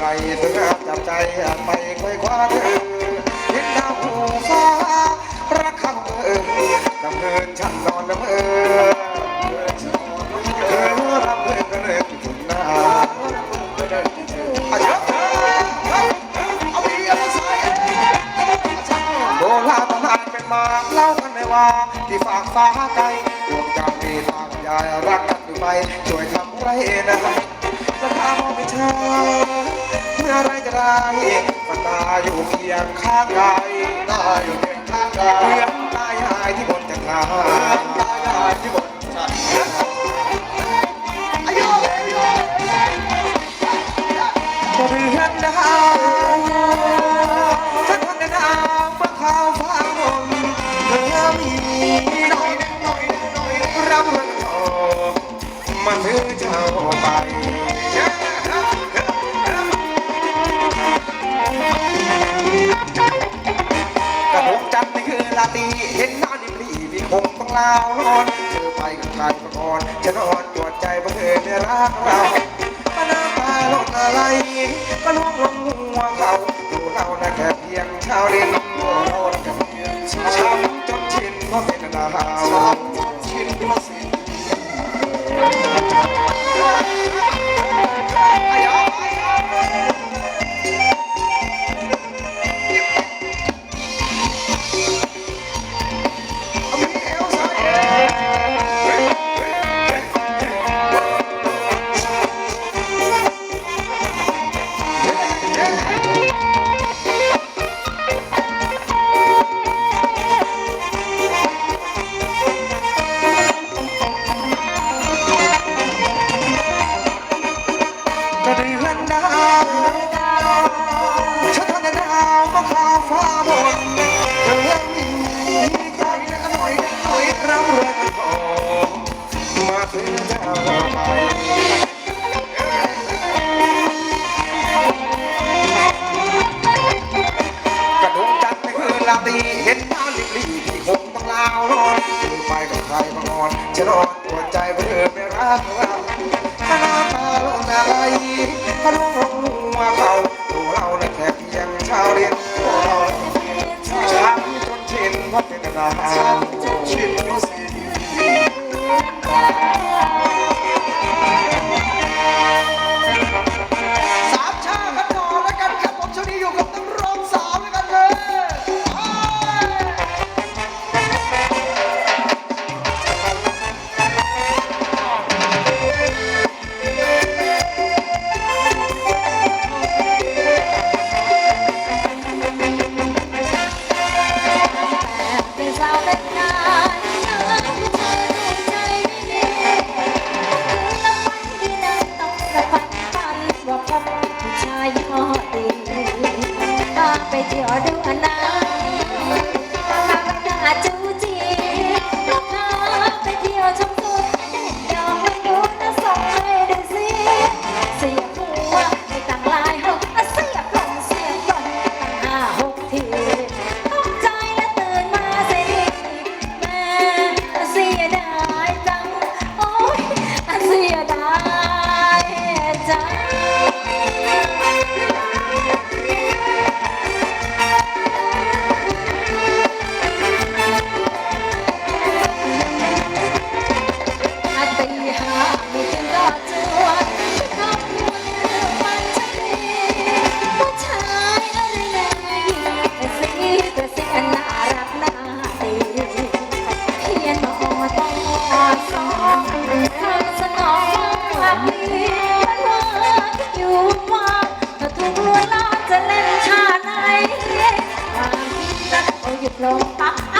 ไรเธอจับใจไปควยคว้าเธอเห็นดาวผู้ฟ้ารักข้างเธอดำเนินฉันนอนละเมอเธอรับเพื่อนกันเลยถึงหน้าอาเชิญเอาดีเอาใส่โบราณตำนานเป็นมาเล่ากันไม่ว่าที่ฝากฟ้าไกลดวงจันทร์มีทางยายรักกันอยู่ไปช่วยทำไรนะราคามองไม่ใช่ เมื่อไรจะได้มันตาอยู่เคียงข้างกายตาอยู่เคียงข้างกายเพียงตายายที่บนจักรยานตายายที่บนจักรยานอายุอายุก็เรือนดาวฉันคนดาวเมื่อข่าวฟ้ามนเธอมีหน่อยหน่อยหน่อยรับเงินทองมาซื้อเจ้าไป ตรีเห็นหน้าดิบรีพี่คงต้องลาวนอนเธอไปกับใครมาก่อนจะนอนจวดใจเพราะเธอไม่รักเราปน้ำตาลงอะไรก็ล่วงลงหัวเขาดูเรานะแค่เพียงชาวเรียนเราแค่เพียงช้ำจนชินเพราะเป็นดาวชินเพราะสิ้น เพร นั้น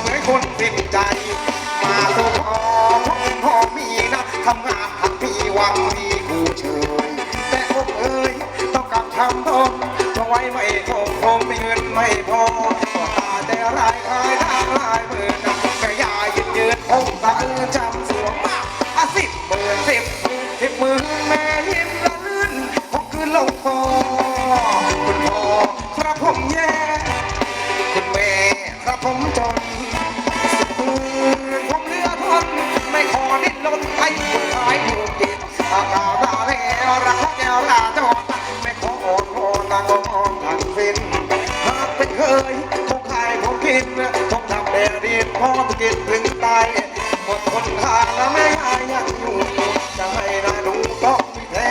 เหมือนคนสิ้นใจ มาส่งออกพ่อมีนะทำงานทำมีหวังมีผู้เชยแต่อกเอ้ยต้องกลับทำตนเพราะไว้ไม่คงคงไม่เงินไม่พอก็ตาแต่รายคายทางลายมือนะแม่ยายยืนยืนคงตาเอื้อจำ พอกิดถึงตายหมดคนทางแล้วไม่หายยังอยู่จะไม่ได้ดูต้องแพ้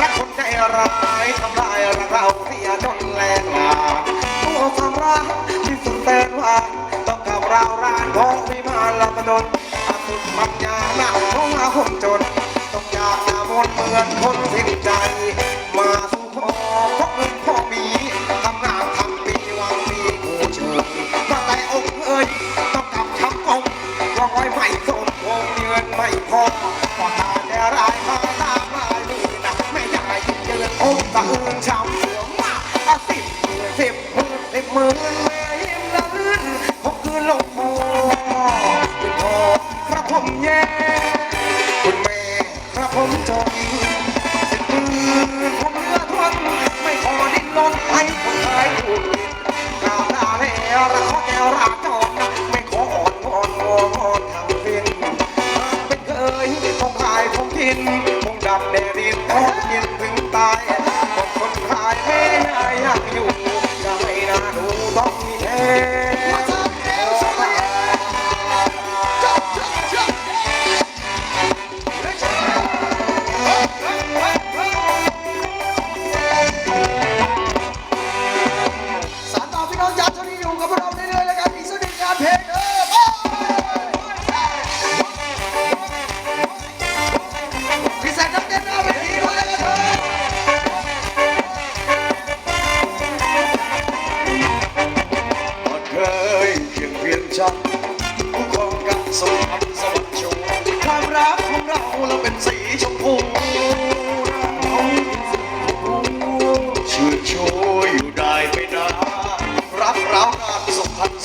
รักคนใจร้ายทำลายรักเราเสียจนแรงหนา ทำร้ายที่สุดแสนหวานต้องกับเราวร้านของวิมานลำดนนอาสุดปัญญาหนักของอาหนจน ต้องอยากนามนเหมือนคนสิ้นใจ มาสู่ขอของเงิพ่อมีทำ don't.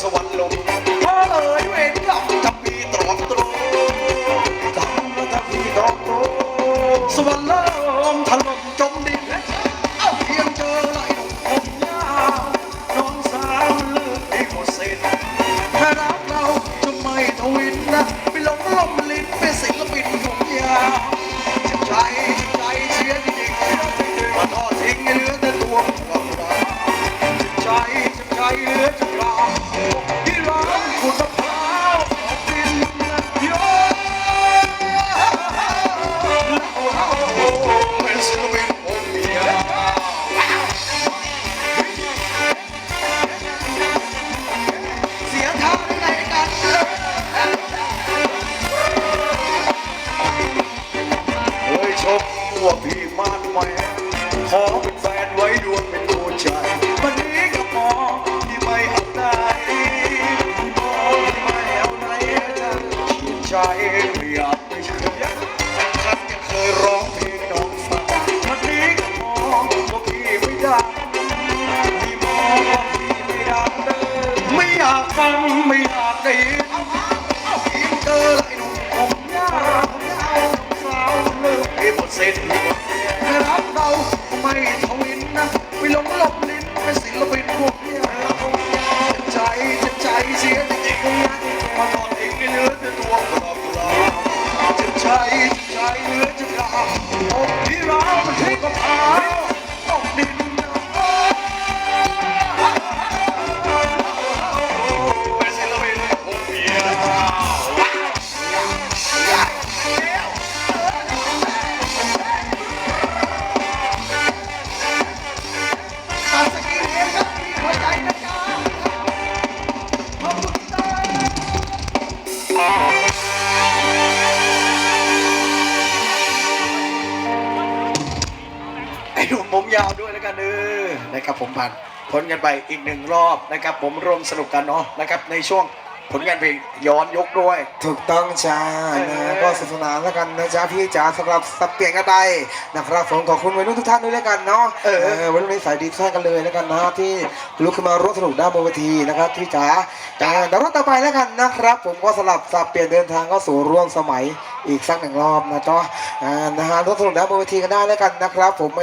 สวรรค์ลง อ นะครับผมผ่านผลกันไปอีกหนึ่งรอบนะครับ ผมร่วมสนุกกันเนาะนะครับ ในช่วงผลงานเพลงย้อนยกด้วย ถูกต้องจ้าเออนะก็สนุกสนานแล้วกันนะจ๊ะพี่จ๋าสำหรับสับเปลี่ยนกันไปนะครับผมขอบคุณวัยรุ่นทุกท่านด้วยแล้วกันเนาะเออวัยรุ่นในสายดีทุกท่านกันเลยแล้วกันนะที่ลุกขึ้นมาร่วมสนุกด้านบนเวทีนะครับพี่จ๋าจ้าเดี๋ยวรอบต่อไปแล้วกันนะครับ ผมก็สลับสับเปลี่ยนเดินทางเข้าสู่ร่วมสมัยอีกสักหนึ่งรอบนะจ๊ะอ่านะฮะร่วมสนุกด้านบนเวทีกันได้แล้วกันนะครับ ผม